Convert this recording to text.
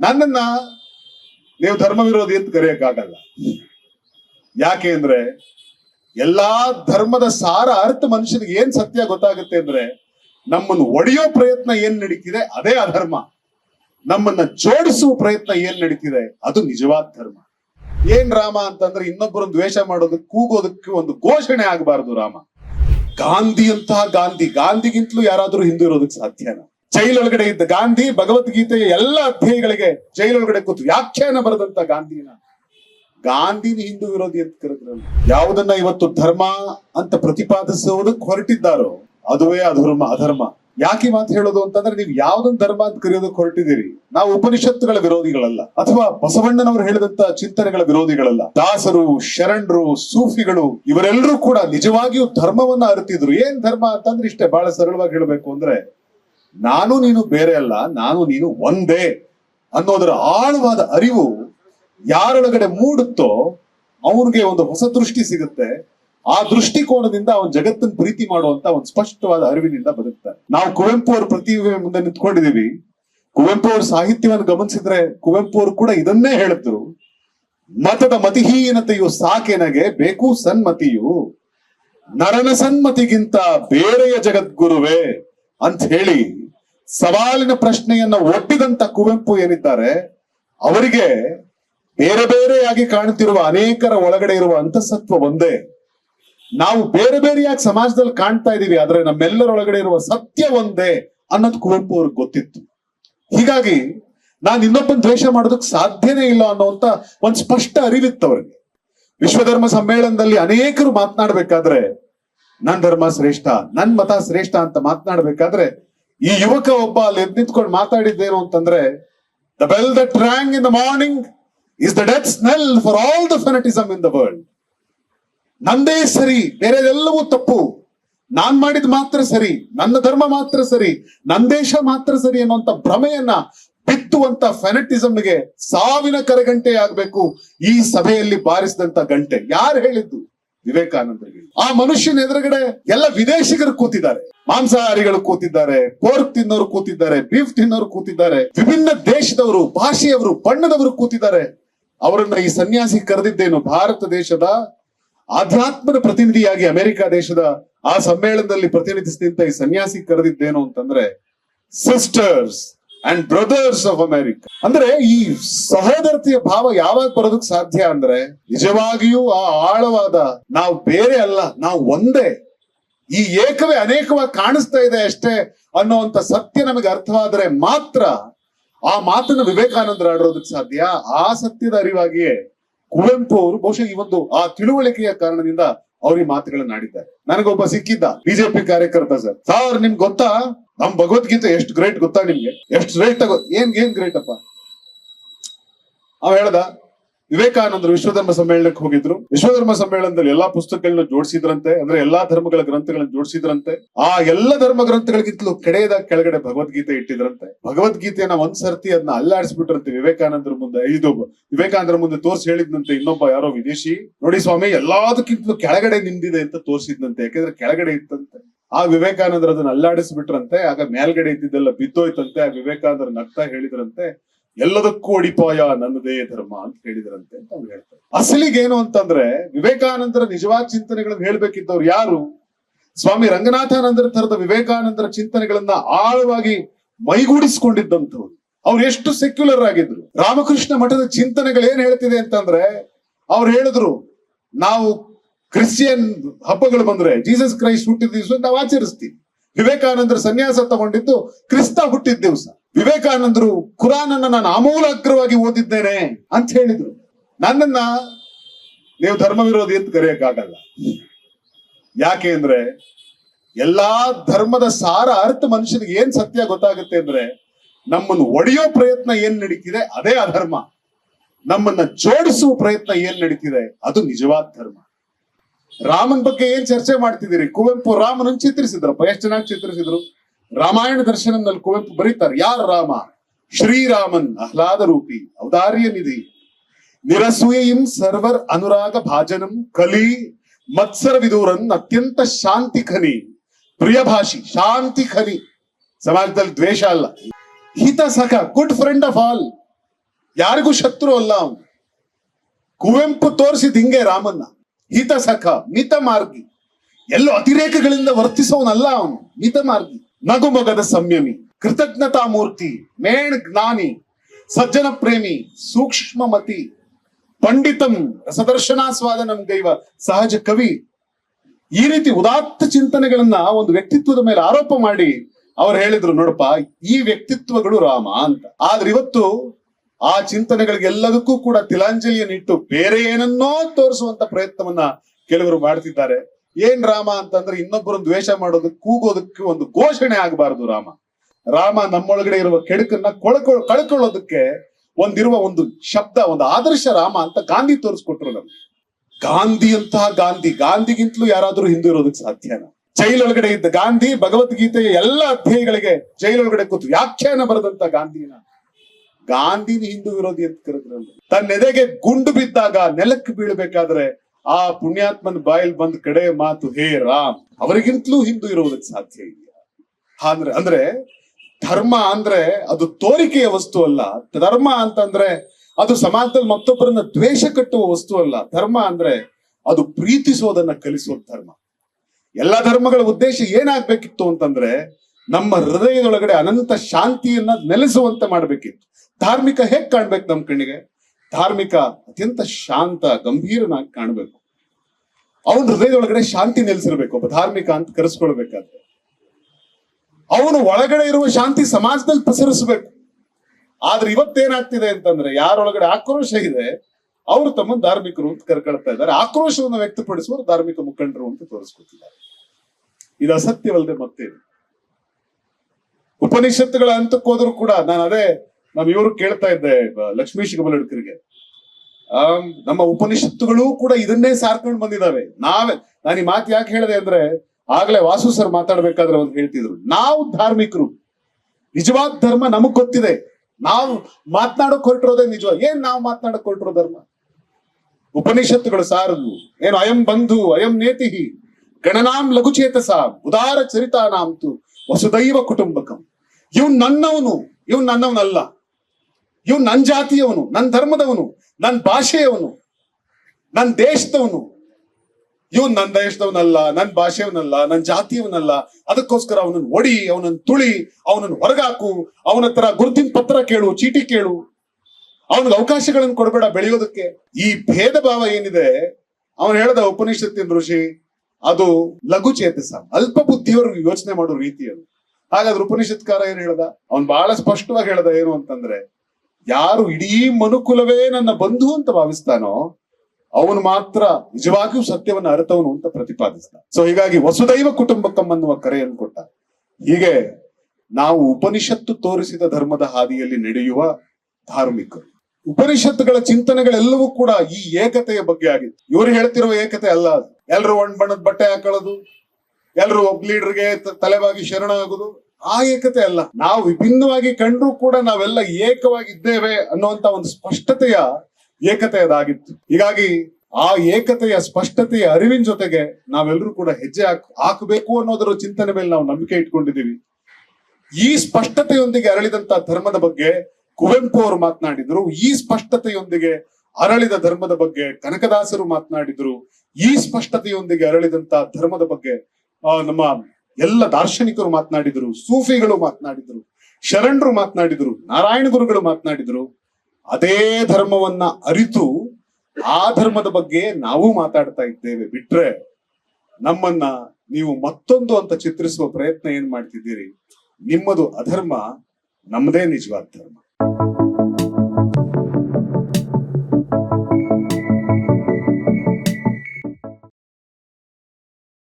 ನನ್ನನ್ನ ನೀವು ಧರ್ಮ ವಿರೋಧಿ ಅಂತ ಕರೆಯಕ್ಕಾಗಲ್ಲ ಯಾಕೆ ಅಂದ್ರೆ ಎಲ್ಲಾ ಧರ್ಮದ ಸಾರ ಅರ್ಥ ಮನುಷ್ಯನಿಗೆ ಏನ್ ಸತ್ಯ ಗೊತ್ತಾಗುತ್ತೆ ಅಂದ್ರೆ ನಮ್ಮನ್ನು ಒಡೆಯೋ ಪ್ರಯತ್ನ ಏನ್ ನಡೀತಿದೆ ಅದೇ ಅಧರ್ಮ. ನಮ್ಮನ್ನ ಜೋಡಿಸುವ ಪ್ರಯತ್ನ ಏನ್ ನಡೀತಿದೆ ಅದು ನಿಜವಾದ ಧರ್ಮ. ಏನ್ ರಾಮ ಅಂತಂದ್ರೆ ಇನ್ನೊಬ್ಬರನ್ನು ದ್ವೇಷ ಮಾಡೋದಕ್ಕೆ ಕೂಗೋದಕ್ಕೆ ಒಂದು ಘೋಷಣೆ ಆಗಬಾರದು ರಾಮ. ಗಾಂಧಿ ಅಂತಹ ಗಾಂಧಿ. ಗಾಂಧಿಗಿಂತಲೂ ಯಾರಾದ್ರೂ ಹಿಂದೂ ಇರೋದಕ್ಕೆ ಸಾಧ್ಯನಾ? ಜೈಲೊಳಗಡೆ ಇದ್ದ ಗಾಂಧಿ ಭಗವದ್ಗೀತೆಯ ಎಲ್ಲ ಅಧ್ಯಾಯಗಳಿಗೆ ಜೈಲೊಳಗಡೆ ಕೂತು ವ್ಯಾಖ್ಯಾನ ಬರೆದಂತ ಗಾಂಧಿನ. ಗಾಂಧಿನ ಹಿಂದೂ ವಿರೋಧಿ ಅಂತ ಕರೆದ್ರು. ಯಾವುದನ್ನ ಇವತ್ತು ಧರ್ಮ ಅಂತ ಪ್ರತಿಪಾದಿಸುವುದಕ್ಕೆ ಹೊರಟಿದ್ದಾರೋ, ಅದುವೇ ಅಧರ್ಮ ಅಧರ್ಮ. ಯಾಕೆ ಮಾತು ಹೇಳೋದು ಅಂತಂದ್ರೆ ನೀವು ಯಾವ್ದೊಂದು ಧರ್ಮ ಅಂತ ಕರೆಯೋದಕ್ಕೆ ಹೊರಟಿದ್ದೀರಿ? ನಾವು ಉಪನಿಷತ್ತುಗಳ ವಿರೋಧಿಗಳಲ್ಲ, ಅಥವಾ ಬಸವಣ್ಣನವರು ಹೇಳಿದಂತ ಚಿಂತನೆಗಳ ವಿರೋಧಿಗಳಲ್ಲ. ದಾಸರು, ಶರಣರು, ಸೂಫಿಗಳು, ಇವರೆಲ್ಲರೂ ಕೂಡ ನಿಜವಾಗಿಯೂ ಧರ್ಮವನ್ನ ಅರಿತಿದ್ರು. ಏನ್ ಧರ್ಮ ಅಂತಂದ್ರೆ ಇಷ್ಟೇ, ಬಹಳ ಸರಳವಾಗಿ ಹೇಳಬೇಕು ಅಂದ್ರೆ ನಾನು ನೀನು ಬೇರೆ ಅಲ್ಲ, ನಾನು ನೀನು ಒಂದೇ ಅನ್ನೋದರ ಆಳವಾದ ಅರಿವು ಯಾರೊಳಗಡೆ ಮೂಡುತ್ತೋ ಅವನಿಗೆ ಒಂದು ಹೊಸ ದೃಷ್ಟಿ ಸಿಗುತ್ತೆ. ಆ ದೃಷ್ಟಿಕೋನದಿಂದ ಅವನ್ ಜಗತ್ತನ್ನು ಪ್ರೀತಿ ಮಾಡುವಂತ ಒಂದು ಸ್ಪಷ್ಟವಾದ ಅರಿವಿನಿಂದ ಬದುಕ್ತಾರೆ ನಾವು ಕುವೆಂಪು ಅವ್ರ ಪ್ರತಿಭೆ ಮುಂದೆ ನಿಂತ್ಕೊಂಡಿದೀವಿ ಕುವೆಂಪು ಅವ್ರ ಸಾಹಿತ್ಯವನ್ನು ಗಮನಿಸಿದ್ರೆ ಕುವೆಂಪು ಅವರು ಕೂಡ ಇದನ್ನೇ ಹೇಳಿದ್ರು. ಮತದ ಮತಿಹೀನತೆಯು ಸಾಕೆನಗೆ, ಬೇಕು ಸನ್ಮತಿಯು. ನರನ ಸನ್ಮತಿಗಿಂತ ಬೇರೆಯ ಜಗದ್ಗುರುವೆ ಅಂತ ಹೇಳಿ ಸವಾಲಿನ ಪ್ರಶ್ನೆಯನ್ನ ಒಡ್ಡಿದಂತ ಕುವೆಂಪು ಏನಿದ್ದಾರೆ, ಅವರಿಗೆ ಬೇರೆ ಬೇರೆಯಾಗಿ ಕಾಣುತ್ತಿರುವ ಅನೇಕರ ಒಳಗಡೆ ಇರುವ ಅಂತಸತ್ವ ಒಂದೇ. ನಾವು ಬೇರೆ ಬೇರೆಯಾಗಿ ಸಮಾಜದಲ್ಲಿ ಕಾಣ್ತಾ ಇದೀವಿ, ಆದ್ರೆ ನಮ್ಮೆಲ್ಲರೊಳಗಡೆ ಇರುವ ಸತ್ಯ ಒಂದೇ ಅನ್ನೋದು ಕುವೆಂಪು ಅವ್ರಿಗೆ ಗೊತ್ತಿತ್ತು. ಹೀಗಾಗಿ ನಾನು ಇನ್ನೊಬ್ಬನ ದ್ವೇಷ ಮಾಡೋದಕ್ಕೆ ಸಾಧ್ಯನೇ ಇಲ್ಲ ಅನ್ನೋಂತ ಒಂದ್ ಸ್ಪಷ್ಟ ಅರಿವಿತ್ತು ಅವ್ರಿಗೆ. ವಿಶ್ವಧರ್ಮ ಸಮ್ಮೇಳನದಲ್ಲಿ ಅನೇಕರು ಮಾತನಾಡ್ಬೇಕಾದ್ರೆ, ನನ್ ಧರ್ಮ ಶ್ರೇಷ್ಠ, ನನ್ ಮತ ಶ್ರೇಷ್ಠ ಅಂತ ಮಾತನಾಡ್ಬೇಕಾದ್ರೆ ಈ ಯುವಕ ಒಬ್ಬ ಅಲ್ಲಿ ಎದ್ ನಿಂತ್ಕೊಂಡು ಮಾತಾಡಿದ್ದೇನು ಅಂತಂದ್ರೆ the bell that rang in the morning is the death knell for all the fanaticism in the world ನಂದೇ ಸರಿ, ಬೇರೆದೆಲ್ಲವೂ ತಪ್ಪು. ನಾನ್ ಮಾಡಿದ್ ಮಾತ್ರ ಸರಿ, ನನ್ನ ಧರ್ಮ ಮಾತ್ರ ಸರಿ ನನ್ನ ದೇಶ ಮಾತ್ರ ಸರಿ ಅನ್ನುವಂತ ಭ್ರಮೆಯನ್ನ ಬಿತ್ತುವಂತ ಫೆನಟಿಸಮ್ಗೆ ಸಾವಿನ ಕರೆಗಂಟೆ ಆಗ್ಬೇಕು ಈ ಸಭೆಯಲ್ಲಿ ಬಾರಿಸಿದಂತ ಗಂಟೆ. ಯಾರು ಹೇಳಿದ್ದು? ವಿವೇಕಾನಂದರಿಗೆ. ಆ ಮನುಷ್ಯನ ಎದುರುಗಡೆ ಎಲ್ಲ ವಿದೇಶಿಗರು ಕೂತಿದ್ದಾರೆ. ಮಾಂಸಾಹಾರಿಗಳು ಕೂತಿದ್ದಾರೆ ಪೋರ್ಕ್ ತಿನ್ನೋರು ಕೂತಿದ್ದಾರೆ ಬೀಫ್ ತಿನ್ನೋರು ಕೂತಿದ್ದಾರೆ. ವಿಭಿನ್ನ ದೇಶದವರು, ಭಾಷೆಯವರು, ಬಣ್ಣದವರು ಕೂತಿದ್ದಾರೆ. ಅವರನ್ನ ಈ ಸನ್ಯಾಸಿ ಕರೆದಿದ್ದೇನು? ಭಾರತ ದೇಶದ ಆಧ್ಯಾತ್ಮದ ಪ್ರತಿನಿಧಿಯಾಗಿ ಅಮೆರಿಕ ದೇಶದ ಆ ಸಮ್ಮೇಳನದಲ್ಲಿ ಪ್ರತಿನಿಧಿಸಿದಂತ ಈ ಸನ್ಯಾಸಿ ಕರೆದಿದ್ದೇನು ಅಂತಂದ್ರೆ sisters and brothers of America ಅಂದ್ರೆ ಈ ಸಹೋದರತೆಯ ಭಾವ ಯಾವಾಗ ಬರೋದಕ್ಕೆ ಸಾಧ್ಯ ಅಂದ್ರೆ, ನಿಜವಾಗಿಯೂ ಆ ಆಳವಾದ, ನಾವು ಬೇರೆ ಅಲ್ಲ, ನಾವು ಒಂದೇ. ಈ ಏಕವೇ ಅನೇಕವಾಗಿ ಕಾಣಿಸ್ತಾ ಇದೆ ಅಷ್ಟೇ ಅನ್ನುವಂತ ಸತ್ಯ ನಮಗೆ ಅರ್ಥವಾದ್ರೆ ಮಾತ್ರ ಆ ಮಾತನ್ನು ವಿವೇಕಾನಂದರು ಆಡಿರೋದಕ್ಕೆ ಸಾಧ್ಯ. ಆ ಸತ್ಯದ ಅರಿವಾಗಿಯೇ ಕುವೆಂಪು ಅವರು ಬಹುಶಃ ಈ ಒಂದು ಆ ತಿಳುವಳಿಕೆಯ ಕಾರಣದಿಂದ ಅವ್ರ ಈ ಮಾತುಗಳನ್ನ ಆಡಿದ್ದಾರೆ. ನನಗೊಬ್ಬ ಸಿಕ್ಕಿದ್ದ, ಬಿಜೆಪಿ ಕಾರ್ಯಕರ್ತ ಸರ್. ಸರ್, ನಿಮ್ಗೆ ಗೊತ್ತಾ? ನಮ್ ಭಗವದ್ಗೀತೆ ಎಷ್ಟು ಗ್ರೇಟ್ ಗೊತ್ತಾ ನಿಮ್ಗೆ? ಎಷ್ಟು ಗ್ರೇಟ್ ಏನ್ ಏನ್ ಗ್ರೇಟ್ ಅಪ್ಪ? ಅವ ಹೇಳ್ದ, ವಿವೇಕಾನಂದರು ವಿಶ್ವಧರ್ಮ ಸಮ್ಮೇಳನಕ್ಕೆ ಹೋಗಿದ್ರು. ವಿಶ್ವಧರ್ಮ ಸಮ್ಮೇಳನದಲ್ಲಿ ಎಲ್ಲಾ ಪುಸ್ತಕಗಳನ್ನ ಜೋಡಿಸಿದ್ರಂತೆ, ಅಂದ್ರೆ ಎಲ್ಲಾ ಧರ್ಮಗಳ ಗ್ರಂಥಗಳನ್ನ ಜೋಡಿಸಿದ್ರಂತೆ. ಆ ಎಲ್ಲ ಧರ್ಮ ಗ್ರಂಥಗಳಿಗಿಂತಲೂ ಕಡೆಯದ ಕೆಳಗಡೆ ಭಗವದ್ಗೀತೆ ಇಟ್ಟಿದ್ರಂತೆ. ಭಗವದ್ಗೀತೆಯನ್ನ ಒಂದ್ಸರ್ತಿ ಅದನ್ನ ಅಲ್ಲಾಡಿಸ್ಬಿಟ್ರಂತೆ ವಿವೇಕಾನಂದರ ಮುಂದೆ. ಇದು ವಿವೇಕಾನಂದರ ಮುಂದೆ ತೋರ್ಸಿ ಹೇಳಿದ್ನಂತೆ ಇನ್ನೊಬ್ಬ ಯಾರೋ ವಿದೇಶಿ. ನೋಡಿ ಸ್ವಾಮಿ, ಎಲ್ಲಾದಕ್ಕಿಂತಲೂ ಕೆಳಗಡೆ ನಿಂದಿದೆ ಅಂತ ತೋರಿಸಿದ್ನಂತೆ, ಯಾಕಂದ್ರೆ ಕೆಳಗಡೆ ಇತ್ತಂತೆ. ಆ ವಿವೇಕಾನಂದರು ಅದನ್ನ ಅಲ್ಲಾಡಿಸ್ಬಿಟ್ರಂತೆ, ಆಗ ಮೇಲ್ಗಡೆ ಇದ್ದಿದ್ದೆಲ್ಲ ಬಿದ್ದೋಯ್ತಂತೆ, ಆ ವಿವೇಕಾನಂದ್ರ ನಗ್ತಾ ಹೇಳಿದ್ರಂತೆ, ಎಲ್ಲದಕ್ಕೂ ಅಡಿಪಾಯ ನನ್ನದೇ ಧರ್ಮ ಅಂತ ಹೇಳಿದ್ರಂತೆ ಅಂತ ಅವ್ರು ಹೇಳ್ತಾರೆ. ಅಸಲಿಗೇನು ಅಂತಂದ್ರೆ, ವಿವೇಕಾನಂದರ ನಿಜವಾದ ಚಿಂತನೆಗಳನ್ನು ಹೇಳ್ಬೇಕಿದ್ದವ್ರು ಯಾರು? ಸ್ವಾಮಿ ರಂಗನಾಥಾನಂದರ ತರದ ವಿವೇಕಾನಂದರ ಚಿಂತನೆಗಳನ್ನ ಆಳವಾಗಿ ಮೈಗೂಡಿಸ್ಕೊಂಡಿದ್ದಂಥವ್ರು. ಅವ್ರು ಎಷ್ಟು ಸೆಕ್ಯುಲರ್ ಆಗಿದ್ರು. ರಾಮಕೃಷ್ಣ ಮಠದ ಚಿಂತನೆಗಳು ಏನ್ ಹೇಳ್ತಿದೆ ಅಂತಂದ್ರೆ, ಅವ್ರು ಹೇಳಿದ್ರು, ನಾವು ಕ್ರಿಶ್ಚಿಯನ್ ಹಬ್ಬಗಳು ಬಂದ್ರೆ ಜೀಸಸ್ ಕ್ರೈಸ್ಟ್ ಹುಟ್ಟಿದ ದಿವಸ ನಾವು ಆಚರಿಸ್ತೀವಿ. ವಿವೇಕಾನಂದರು ಸನ್ಯಾಸ ತಗೊಂಡಿದ್ದು ಕ್ರಿಸ್ತ ಹುಟ್ಟಿದ ದಿವಸ. ವಿವೇಕಾನಂದರು ಕುರಾನ್ ಅನ್ನ ನಾನು ಆಮೂಲಾಗ್ರವಾಗಿ ಓದಿದ್ದೇನೆ ಅಂತ ಹೇಳಿದ್ರು. ನನ್ನನ್ನ ನೀವು ಧರ್ಮ ವಿರೋಧಿ ಅಂತ ಕರೆಯಕ್ಕಾಗಲ್ಲ. ಯಾಕೆ ಅಂದ್ರೆ, ಎಲ್ಲಾ ಧರ್ಮದ ಸಾರ ಅರ್ಥ ಮನುಷ್ಯನಿಗೆ ಏನ್ ಸತ್ಯ ಗೊತ್ತಾಗುತ್ತೆ ಅಂದ್ರೆ, ನಮ್ಮನ್ನು ಒಡೆಯೋ ಪ್ರಯತ್ನ ಏನ್ ನಡೀತಿದೆ, ಅದೇ ಅಧರ್ಮ. ನಮ್ಮನ್ನ ಜೋಡಿಸುವ ಪ್ರಯತ್ನ ಏನ್ ನಡೀತಿದೆ, ಅದು ನಿಜವಾದ ಧರ್ಮ. ರಾಮನ್ ಬಗ್ಗೆ ಏನ್ ಚರ್ಚೆ ಮಾಡ್ತಿದ್ದೀರಿ? ಕುವೆಂಪು ರಾಮನನ್ನು ಚಿತ್ರಿಸಿದ್ರಪ್ಪ. ಎಷ್ಟು ಚೆನ್ನಾಗಿ ಚಿತ್ರಿಸಿದ್ರು? ರಾಮಾಯಣ ದರ್ಶನದಲ್ಲಿ ಕುವೆಂಪು ಬರೀತಾರೆ. ಯಾರು ರಾಮ? ಶ್ರೀರಾಮನ್, ಆಹ್ಲಾದ ರೂಪಿ ಔದಾರ್ಯ ನಿಧಿ ನಿರಸೂಯಂ ಸರ್ವರ್ ಅನುರಾಗ ಭಾಜನಂ ಕಲಿ ಮತ್ಸರ ವಿದೂರನ್ ಅತ್ಯಂತ ಶಾಂತಿ ಖನಿ. ಪ್ರಿಯಭಾಷಿ, ಶಾಂತಿ ಖನಿ. ಸಮಾಜದಲ್ಲಿ ದ್ವೇಷ ಅಲ್ಲ. ಹಿತ ಸಖ ಗುಡ್ ಫ್ರೆಂಡ್ ಆಫ್ ಆಲ್ ಯಾರಿಗೂ ಶತ್ರು ಅಲ್ಲ ಅವನು. ಕುವೆಂಪು ತೋರಿಸಿದ ಹಿಂಗೆ ರಾಮನ್ನ. ಹಿತ ಸಖ ಮಿತ ಮಾರ್ಗಿ ಎಲ್ಲೋ ಅತಿರೇಕಗಳಿಂದ ವರ್ತಿಸೋನಲ್ಲ ಅವನು. ಮಿತ ಮಾರ್ಗಿ ನಗುಮಗದ ಸಂಯಮಿ. ಕೃತಜ್ಞತಾ ಮೂರ್ತಿ. ಮೇಣ್ ಜ್ಞಾನಿ. ಸಜ್ಜನ ಪ್ರೇಮಿ. ಸೂಕ್ಷ್ಮಮತಿ. ಪಂಡಿತಂ ರಸದರ್ಶನಾಸ್ವಾದನಂ ಗೈವ ಸಹಜ ಕವಿ. ಈ ರೀತಿ ಉದಾತ್ತ ಚಿಂತನೆಗಳನ್ನ ಒಂದು ವ್ಯಕ್ತಿತ್ವದ ಮೇಲೆ ಆರೋಪ ಮಾಡಿ, ಅವ್ರು ಹೇಳಿದ್ರು, ನೋಡಪ್ಪ, ಈ ವ್ಯಕ್ತಿತ್ವಗಳು ರಾಮ ಅಂತ. ಆದ್ರೆ ಇವತ್ತು ಆ ಚಿಂತನೆಗಳಿಗೆಲ್ಲದಕ್ಕೂ ಕೂಡ ತಿಲಾಂಜಲಿಯನ್ನು ಇಟ್ಟು ಬೇರೆ ಏನನ್ನೋ ತೋರಿಸುವಂತ ಪ್ರಯತ್ನವನ್ನ ಕೆಲವರು ಮಾಡ್ತಿದ್ದಾರೆ. ಏನ್ ರಾಮ ಅಂತಂದ್ರೆ ಇನ್ನೊಬ್ಬರನ್ನು ದ್ವೇಷ ಮಾಡೋದಕ್ಕೆ, ಕೂಗೋದಕ್ಕೆ ಒಂದು ಘೋಷಣೆ ಆಗಬಾರದು ರಾಮ. ರಾಮ ನಮ್ಮೊಳಗಡೆ ಇರುವ ಕೆಡುಕನ್ನ ಕೊಳಕೊ, ಕಳ್ಕೊಳ್ಳೋದಕ್ಕೆ ಒಂದಿರುವ ಒಂದು ಶಬ್ದ, ಒಂದು ಆದರ್ಶ ರಾಮ ಅಂತ ಗಾಂಧಿ ತೋರಿಸ್ಕೊಟ್ರು ನಮ್ಗೆ. ಗಾಂಧಿ ಅಂತಹ ಗಾಂಧಿ, ಗಾಂಧಿಗಿಂತಲೂ ಯಾರಾದ್ರೂ ಹಿಂದೂ ಇರೋದಕ್ಕೆ ಸಾಧ್ಯನಾ? ಒಳಗಡೆ ಇದ್ದ ಗಾಂಧಿ, ಭಗವದ್ಗೀತೆಯ ಎಲ್ಲ ಅಧ್ಯಾಯಗಳಿಗೆ ಒಳಗಡೆ ಕೂತು ವ್ಯಾಖ್ಯಾನ ಬರೆದಂತ ಗಾಂಧಿನ? ಗಾಂಧಿನ ಹಿಂದೂ ವಿರೋಧಿ ಅಂತ ಕರೆದ್ರಲ್ಲ ತನ್ನ ಎದೆಗೆ ಗುಂಡು ಬಿದ್ದಾಗ ನೆಲಕ್ಕೆ ಬೀಳ್ಬೇಕಾದ್ರೆ ಆ ಪುಣ್ಯಾತ್ಮನ ಬಾಯಲ್ಲಿ ಬಂದ ಕಡೆ ಮಾತು, ಹೇ ರಾಮ್, ಅವರಿಗಿಂತಲೂ ಹಿಂದೂ ಇರುವುದಕ್ಕೆ ಸಾಧ್ಯ ಇದೆಯಾ ಅಂದ್ರೆ ಅಂದ್ರೆ ಧರ್ಮ ಅಂದ್ರೆ ಅದು ತೋರಿಕೆಯ ವಸ್ತು ಅಲ್ಲ. ಧರ್ಮ ಅಂತಂದ್ರೆ ಅದು ಸಮಾಜದಲ್ಲಿ ಮತ್ತೊಬ್ಬರನ್ನ ದ್ವೇಷ ಕಟ್ಟುವ ವಸ್ತು ಅಲ್ಲ. ಧರ್ಮ ಅಂದ್ರೆ ಅದು ಪ್ರೀತಿಸೋದನ್ನ ಕಲಿಸುವ ಧರ್ಮ. ಎಲ್ಲ ಧರ್ಮಗಳ ಉದ್ದೇಶ ಏನಾಗ್ಬೇಕಿತ್ತು ಅಂತಂದ್ರೆ ನಮ್ಮ ಹೃದಯದೊಳಗಡೆ ಅನಂತ ಶಾಂತಿಯನ್ನ ನೆಲೆಸುವಂತೆ ಮಾಡಬೇಕಿತ್ತು. ಧಾರ್ಮಿಕ ಹೇಗ್ ಕಾಣ್ಬೇಕು ನಮ್ ಕಣ್ಣಿಗೆ? ಧಾರ್ಮಿಕ ಅತ್ಯಂತ ಶಾಂತ, ಗಂಭೀರನಾಗಿ ಕಾಣ್ಬೇಕು. ಅವನ ಹೃದಯದೊಳಗಡೆ ಶಾಂತಿ ನೆಲೆಸಿರ್ಬೇಕು, ಒಬ್ಬ ಧಾರ್ಮಿಕ ಅಂತ ಕರೆಸ್ಕೊಳ್ಬೇಕಾದ್ರೆ. ಅವನು ಒಳಗಡೆ ಇರುವ ಶಾಂತಿ ಸಮಾಜದಲ್ಲಿ ಪಸರಿಸಬೇಕು ಆದ್ರೆ ಇವತ್ತೇನಾಗ್ತಿದೆ ಅಂತಂದ್ರೆ, ಯಾರೊಳಗಡೆ ಆಕ್ರೋಶ ಇದೆ, ಅವರು ತಮ್ಮ ಧಾರ್ಮಿಕರು ಅಂತ ಕರ್ಕೊಳ್ತಾ ಇದ್ದಾರೆ. ಆಕ್ರೋಶವನ್ನು ವ್ಯಕ್ತಪಡಿಸುವ ಧಾರ್ಮಿಕ ಮುಖಂಡರು ಅಂತ ತೋರಿಸ್ಕೊತಿದ್ದಾರೆ ಇದು ಅಸತ್ಯವಲ್ಲದೆ ಮತ್ತೇನು? ಉಪನಿಷತ್ತುಗಳ ಹಂತಕ್ಕೆ ಹೋದ್ರು ಕೂಡ ನಾನು ಅದೇ ನಮ್ ಇವರು ಕೇಳ್ತಾ ಇದ್ದೆ ಲಕ್ಷ್ಮೀಶ್ ಗಮಲಡ್ಕರಿಗೆ ಆಮ್, ನಮ್ಮ ಉಪನಿಷತ್ತುಗಳು ಕೂಡ ಇದನ್ನೇ ಸಾರ್ಕೊಂಡು ಬಂದಿದಾವೆ. ನಾವೇ ನಾನು ಈ ಮಾತು ಯಾಕೆ ಹೇಳಿದೆ ಅಂದ್ರೆ ಆಗ್ಲೇ ವಾಸು ಸರ್ ಮಾತಾಡ್ಬೇಕಾದ್ರೆ ಒಂದು ಹೇಳ್ತಿದ್ರು. ನಾವು ಧಾರ್ಮಿಕರು. ನಿಜವಾದ ಧರ್ಮ ನಮಗ್ ಗೊತ್ತಿದೆ. ನಾವು ಮಾತನಾಡಕ್ ಹೊರಟಿರೋದೇ ನಿಜ. ಏನ್ ನಾವು ಮಾತನಾಡಕ್ ಹೊರಟಿರೋ ಧರ್ಮ? ಉಪನಿಷತ್ತುಗಳು ಸಾರದು. ಏನು ಅಯಂ ಬಂಧು ಅಯಂ ನೇತಿಹಿ. ಗಣನಾಂ ಲಘುಚೇತಸ. ಉದಾರ ಚರಿತಾನಾಂತು. ವಸುದೈವ ಕುಟುಂಬಕಂ. ಇವ್ ನನ್ನವನು ಇವ್ ನನ್ನವನಲ್ಲ. ಇವ್ ನನ್ ಜಾತಿಯವನು, ನನ್ ಧರ್ಮದವನು, ನನ್ ಭಾಷೆಯವನು, ನನ್ ದೇಶದವನು. ಇವನ್ ನನ್ನ ದೇಶದವನಲ್ಲ, ನನ್ ಭಾಷೆಯವನಲ್ಲ, ನನ್ ಜಾತಿಯವನಲ್ಲ. ಅದಕ್ಕೋಸ್ಕರ ಅವನನ್ನು ಒಡಿ, ಅವನನ್ನು ತುಳಿ, ಅವನನ್ನು ಹೊರಗಾಕು, ಅವನ ಹತ್ರ ಗುರುತಿನ ಪತ್ರ ಕೇಳು, ಚೀಟಿ ಕೇಳು. ಅವನಿಗೆ ಅವಕಾಶಗಳನ್ನು ಕೊಡಬೇಡ ಬೆಳೆಯೋದಕ್ಕೆ. ಈ ಭೇದ ಭಾವ ಏನಿದೆ? ಅವನು ಹೇಳದ ಉಪನಿಷತ್ತಿನ ಋಷಿ, ಅದು ಲಘು ಚೇತಸ ಅಲ್ಪ ಬುದ್ಧಿಯವರು ಯೋಚನೆ ಮಾಡೋ ರೀತಿ ಹಾಗಾದ್ರೆ ಉಪನಿಷತ್ಕಾರ ಏನ್ ಹೇಳ್ದ? ಅವನ್ ಬಹಳ ಸ್ಪಷ್ಟವಾಗಿ ಹೇಳ್ದ ಏನು ಅಂತಂದ್ರೆ, ಯಾರು ಇಡೀ ಮನುಕುಲವೇ ನನ್ನ ಬಂಧು ಅಂತ ಭಾವಿಸ್ತಾನೋ, ಅವನು ಮಾತ್ರ ನಿಜವಾಗಿಯೂ ಸತ್ಯವನ್ನ ಅರಿತವನು ಅಂತ ಪ್ರತಿಪಾದಿಸ್ತ ಸೊ ಹೀಗಾಗಿ ವಸುದೈವ ಕುಟುಂಬಕಂ ಅನ್ನುವ ಕರೆಯನ್ನು ಕೊಟ್ಟ. ಹೀಗೆ ನಾವು ಉಪನಿಷತ್ತು ತೋರಿಸಿದ ಧರ್ಮದ ಹಾದಿಯಲ್ಲಿ ನಡೆಯುವ ಧಾರ್ಮಿಕರು. ಉಪನಿಷತ್ತುಗಳ ಚಿಂತನೆಗಳೆಲ್ಲವೂ ಕೂಡ ಈ ಏಕತೆಯ ಬಗ್ಗೆ ಆಗಿತ್ತು. ಇವರು ಹೇಳ್ತಿರುವ ಏಕತೆ ಅಲ್ಲ ಎಲ್ರು ಒಂದ್ ಬಣ್ಣದ ಬಟ್ಟೆ ಹಾಕೊಳ್ಳೋದು ಎಲ್ರು ಒಬ್ಬ ಲೀಡರ್ಗೆ ತಲೆಬಾಗಿ ಆಗುದು ಆ ಏಕತೆ ಅಲ್ಲ. ನಾವು ವಿಭಿನ್ನವಾಗಿ ಕಂಡ್ರೂ ಕೂಡ ನಾವೆಲ್ಲ ಏಕವಾಗಿದ್ದೇವೆ ಅನ್ನುವಂತ ಒಂದು ಸ್ಪಷ್ಟತೆಯ ಏಕತೆ ಅದಾಗಿತ್ತು ಹೀಗಾಗಿ ಆ ಏಕತೆಯ ಸ್ಪಷ್ಟತೆಯ ಅರಿವಿನ ಜೊತೆಗೆ ನಾವೆಲ್ಲರೂ ಕೂಡ ಹೆಜ್ಜೆ ಹಾಕ್, ಹಾಕಬೇಕು ಅನ್ನೋದರ ಚಿಂತನೆ ಮೇಲೆ ನಾವು ನಂಬಿಕೆ ಇಟ್ಕೊಂಡಿದ್ದೀವಿ. ಈ ಸ್ಪಷ್ಟತೆಯೊಂದಿಗೆ ಅರಳಿದಂತ ಧರ್ಮದ ಬಗ್ಗೆ ಕುವೆಂಪು ಅವರು ಮಾತನಾಡಿದ್ರು. ಈ ಸ್ಪಷ್ಟತೆಯೊಂದಿಗೆ ಅರಳಿದ ಧರ್ಮದ ಬಗ್ಗೆ ಕನಕದಾಸರು ಮಾತನಾಡಿದ್ರು. ಈ ಸ್ಪಷ್ಟತೆಯೊಂದಿಗೆ ಅರಳಿದಂತ ಧರ್ಮದ ಬಗ್ಗೆ ನಮ್ಮ ಎಲ್ಲ ದಾರ್ಶನಿಕರು ಮಾತನಾಡಿದರು, ಸೂಫಿಗಳು ಮಾತನಾಡಿದರು, ಶರಣರು ಮಾತನಾಡಿದರು, ನಾರಾಯಣ ಗುರುಗಳು ಮಾತನಾಡಿದ್ರು, ಅದೇ ಧರ್ಮವನ್ನ ಅರಿತು ಆ ಧರ್ಮದ ಬಗ್ಗೆ ನಾವು ಮಾತಾಡ್ತಾ ಇದ್ದೇವೆ. ಬಿಟ್ರೆ ನಮ್ಮನ್ನ ನೀವು ಮತ್ತೊಂದು ಅಂತ ಚಿತ್ರಿಸುವ ಪ್ರಯತ್ನ ಏನ್ ಮಾಡ್ತಿದ್ದೀರಿ? ನಿಮ್ಮದು ಅಧರ್ಮ ನಮ್ಮದೇ ನಿಜವಾದ ಧರ್ಮ.